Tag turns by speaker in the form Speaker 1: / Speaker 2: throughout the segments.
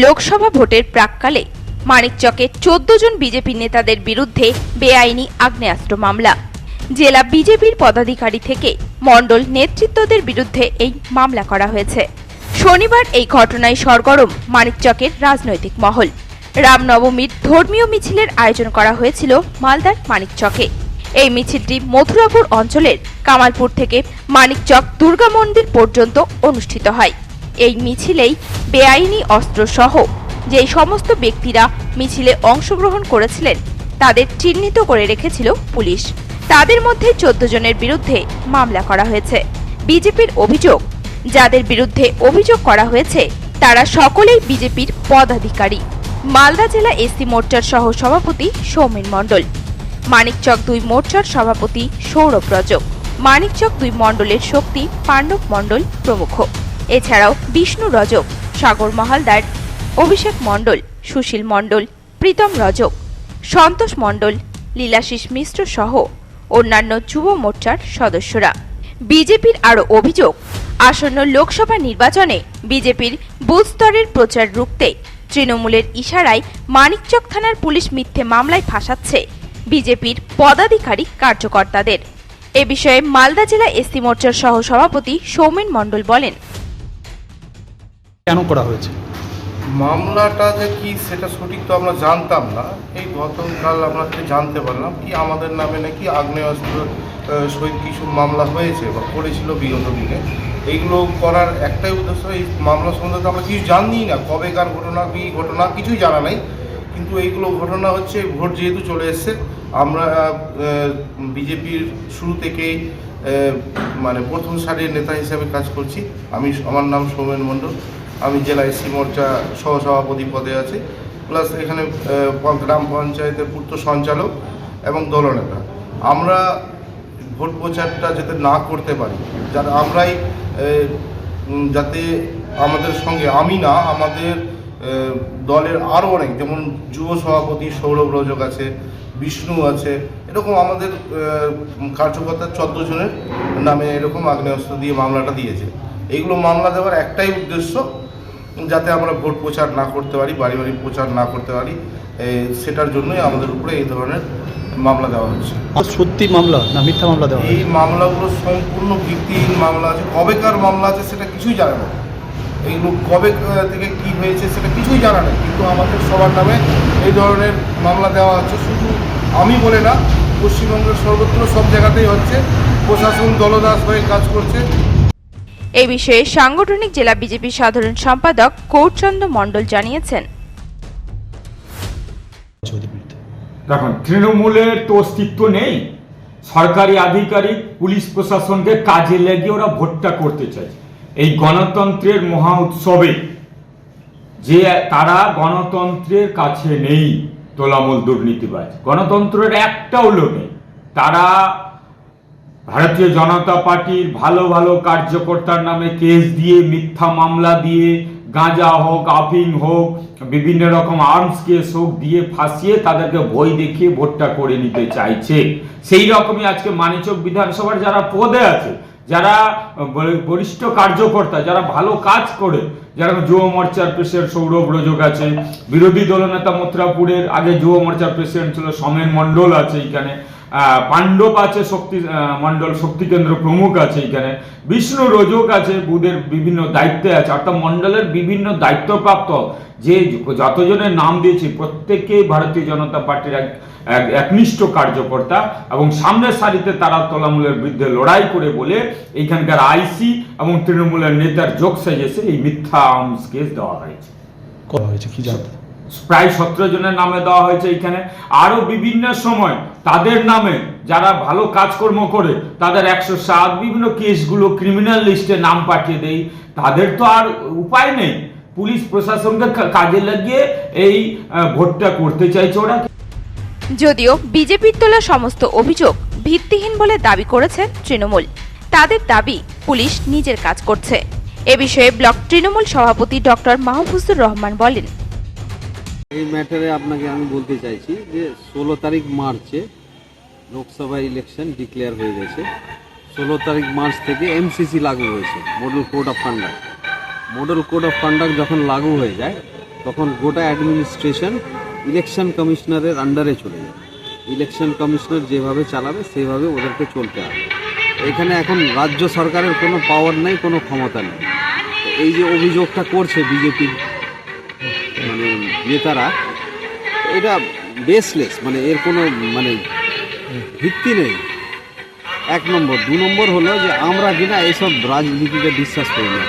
Speaker 1: লোকসভা ভোটের প্রাককালে মানিকচকে চোদ্দ জন বিজেপি নেতাদের বিরুদ্ধে বেআইনি আগ্নেয়াস্ত্র মামলা। জেলা বিজেপির পদাধিকারী থেকে মণ্ডল নেতৃত্বদের বিরুদ্ধে এই মামলা করা হয়েছে। শনিবার এই ঘটনায় সরগরম মানিকচকের রাজনৈতিক মহল। রামনবমীর ধর্মীয় মিছিলের আয়োজন করা হয়েছিল মালদার মানিকচকে। এই মিছিলটি মথুরাপুর অঞ্চলের কামালপুর থেকে মানিকচক দুর্গা মন্দির পর্যন্ত অনুষ্ঠিত হয়। এই মিছিলেই বেআইনি অস্ত্র সহ যেই সমস্ত ব্যক্তিরা মিছিলে অংশগ্রহণ করেছিলেন, তাদের চিহ্নিত করে রেখেছিল পুলিশ। তাদের মধ্যে চোদ্দ জনের বিরুদ্ধে মামলা করা হয়েছে। বিজেপির অভিযোগ, যাদের বিরুদ্ধে অভিযোগ করা হয়েছে, তারা সকলেই বিজেপির পদাধিকারী। মালদা জেলা এসসি মোর্চার সহ সভাপতি সৌমেন মণ্ডল, মানিকচক দুই মোর্চার সভাপতি সৌরভ রজক, মানিকচক দুই মণ্ডলের শক্তি পাণ্ডব মণ্ডল প্রমুখ। এছাড়াও বিষ্ণু রজক, সাগর মহালদার, অভিষেক মণ্ডল, সুশীল মণ্ডল, প্রীতম রজক, সন্তোষ মণ্ডল, লীলাশিস মিশ্র সহ অন্যান্য যুব মোর্চার সদস্যরা। বিজেপির আরও অভিযোগ, আসন্ন লোকসভা নির্বাচনে বিজেপির বুথ স্তরের প্রচার রুখতে তৃণমূলের ইশারায় মানিকচক থানার পুলিশ মিথ্যে মামলায় ফাঁসাচ্ছে বিজেপির পদাধিকারী কার্যকর্তাদের। এ বিষয়ে মালদা জেলা এসসি মোর্চার সহ সভাপতি সৌমেন মণ্ডল বলেন
Speaker 2: কেন করা হয়েছে?
Speaker 3: মামলাটা যে কি সেটা সঠিক তো আমরা জানতাম না। এই গতকাল আমরা জানতে পারলাম কি আমাদের নামে নাকি আগ্নেয়াস্ত্র সহিত কিছু মামলা হয়েছে বা করেছিল বিগত দিনে। এইগুলো করার একটাই উদ্দেশ্য এই মামলা সম্বন্ধে আমরা কিছু জানি না। কবেকার ঘটনা, কি ঘটনা কিছুই জানা নাই। কিন্তু এইগুলো ঘটনা হচ্ছে, ভোট যেহেতু চলে এসছে, আমরা বিজেপির শুরু থেকেই মানে প্রথম সারির নেতা হিসেবে কাজ করছি। আমি, আমার নাম সৌমেন মণ্ডল। আমি জেলা এসসি মোর্চা সহসভাপতি পদে আছি। প্লাস এখানে গ্রাম পঞ্চায়েতের পূর্ত সঞ্চালক এবং দলনেতা। আমরা ভোট প্রচারটা যাতে না করতে পারি, যাতে আমরাই যাতে আমাদের সঙ্গে, আমি না, আমাদের দলের আরও অনেক, যেমন যুব সভাপতি সৌরভ রজক আছে, বিষ্ণু আছে, এরকম আমাদের কার্যকর্তা চোদ্দ জনের নামে এরকম আগ্নেয়াস্ত্র দিয়ে মামলাটা দিয়েছে। এইগুলো মামলা দেওয়ার একটাই উদ্দেশ্য যাতে আমরা ভোট প্রচার না করতে পারি বাড়ি বাড়ি প্রচার না করতে পারি সেটার জন্যই আমাদের উপরে এই ধরনের মামলা দেওয়া হচ্ছে।
Speaker 2: সত্যি মামলা না মিথ্যা মামলা দেওয়া
Speaker 3: এই মামলাগুলো সম্পূর্ণ ভিত্তিহীন মামলা আছে। কবেকার মামলা আছে সেটা কিছুই জানে না। এইগুলো কবে থেকে কি হয়েছে সেটা কিছুই জানা নেই। কিন্তু আমাদের সবার নামে এই ধরনের মামলা দেওয়া হচ্ছে। শুধু আমি বলে না পশ্চিমবঙ্গের সর্বত্র সব জায়গাতেই হচ্ছে। প্রশাসন দলদাস হয়ে কাজ করছে।
Speaker 1: এই বিষয়ে সাংগঠনিক জেলা বিজেপি সাধারণ সম্পাদক কৌরচন্দ্র মণ্ডল জানিয়েছেন।
Speaker 4: দেখুন তৃণমূলের তো অস্তিত্ব নেই। সরকারি আধিকারিক, পুলিশ প্রশাসনকে কাজে লাগিয়ে ওরা ভোটটা করতে চাইছে। এই গণতন্ত্রের মহা উৎসবে যে তারা গণতন্ত্রের কাছে নেই তোলামূল দুর্নীতিবাজ, গণতন্ত্রের একটাও লোক নেই। তারা ভারতীয় জনতা পার্টির ভালো ভালো কার্যকর্তার নামে কেস দিয়ে, মিথ্যা মামলা দিয়ে, গাঁজা হোক আফিং হোক, বিভিন্ন রকম আর্মস কেস হোক দিয়ে ফাঁসিয়ে তাদেরকে বই দেখিয়ে ভোটটা করে নিতে চাইছে। সেই রকমই আজকে মানিচক বিধানসভার যারা পদে আছে, যারা বরি- বরিষ্ঠ কার্যকর্তা, যারা ভালো কাজ করে যারা যুব মোর্চার প্রেসিডেন্ট সৌরভ রোজক আছে, বিরোধী দলনেতা মথুরাপুরের আগে যুব মোর্চার প্রেসিডেন্ট ছিল সমেন মণ্ডল আছে এখানে পাণ্ডব আছে শক্তি মণ্ডল শক্তি কেন্দ্র প্রমুখ আছে এখানে। বিষ্ণু রোজক আছে, বুধের বিভিন্ন দায়িত্বে আছে। অর্থাৎ মণ্ডলের বিভিন্ন দায়িত্বপ্রাপ্ত যে যতজনের নাম দিয়েছি প্রত্যেকেই ভারতীয় জনতা পার্টির এক একনিষ্ঠ কার্যকর্তা এবং সামনের সারিতে তারা তলামূলের বিরুদ্ধে লড়াই করে বলে এইখানকার আইসি এবং তৃণমূলের নেতার যোগ সেজেছে এই মিথ্যা আর্মস কেস দেওয়া হয়েছে।
Speaker 2: করা হয়েছে, কি জানতে?
Speaker 4: প্রায় সতেরো জনের নামে দেওয়া হয়েছে এখানে। আরও বিভিন্ন সময় তাদের নামে যারা ভালো কাজকর্ম করে, তাদের একশো সাত বিভিন্ন কেসগুলো ক্রিমিনাল লিস্টে নাম পাঠিয়ে দেয় তাদের তো আর উপায় নেই। পুলিশ প্রশাসনকে কাজে লাগিয়ে এই ভোটটা করতে চাইছে ওরা।
Speaker 1: যদিও বিজেপির তোলা সমস্ত অভিযোগ ভিত্তিহীন বলে দাবি করেছেন তৃণমূল। তাদের দাবি পুলিশ নিজের কাজ করছে। এ বিষয়ে ব্লক তৃণমূল সভাপতি ডক্টর মাহফুজুর রহমান বলেন।
Speaker 5: এই ম্যাটারে আপনাকে আমি বলতে চাইছি যে ষোলো তারিখ মার্চে লোকসভা ইলেকশন ডিক্লেয়ার হয়ে গেছে। ষোলো তারিখ মার্চ থেকে এমসিসি লাগু হয়েছে, model code of conduct. Model code of conduct যখন লাগু হয়ে যায়, তখন গোটা অ্যাডমিনিস্ট্রেশন ইলেকশন কমিশনারের আন্ডারে চলে যায়। ইলেকশন কমিশনার যেভাবে চালাবে, সেভাবে ওদেরকে চলতে হবে। এখানে এখন রাজ্য সরকারের কোনো পাওয়ার নেই, কোনো ক্ষমতা নেই। এই যে অভিযোগটা করছে বিজেপির মানে নেতারা এটা বেসলেস মানে এর কোনো মানে ভিত্তি নেই। এক নম্বর। দু নম্বর হলো যে আমরা কিনা এইসব রাজনীতিতে বিশ্বাস করি না।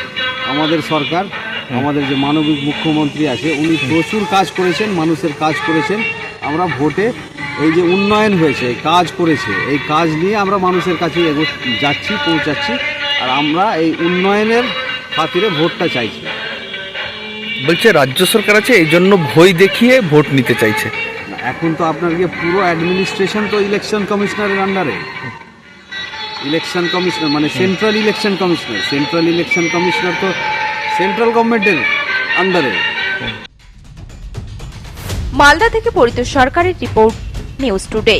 Speaker 5: আমাদের সরকার আমাদের যে মানবিক মুখ্যমন্ত্রী আছে উনি প্রচুর কাজ করেছেন মানুষের কাজ করেছেন। আমরা ভোটে এই যে উন্নয়ন হয়েছে কাজ করেছে এই কাজ নিয়ে আমরা মানুষের কাছে এগো- যাচ্ছি পৌঁছাচ্ছি আর আমরা এই উন্নয়নের খাতিরে ভোটটা চাইছি।
Speaker 6: বলছে রাজ্য সরকার আছে এই জন্য ভয় দেখিয়ে ভোট নিতে চাইছে।
Speaker 5: এখন তো আপনার গিয়ে পুরো অ্যাডমিনিস্ট্রেশন তো ইলেকশন কমিশনারের আন্ডারে ইলেকশন কমিশনার মানে central election commissioner central election commissioner তো সেন্ট্রাল গভর্নমেন্টের আন্ডারে
Speaker 1: মালদা থেকে পরিত সরকারের রিপোর্ট নিউজ টুডে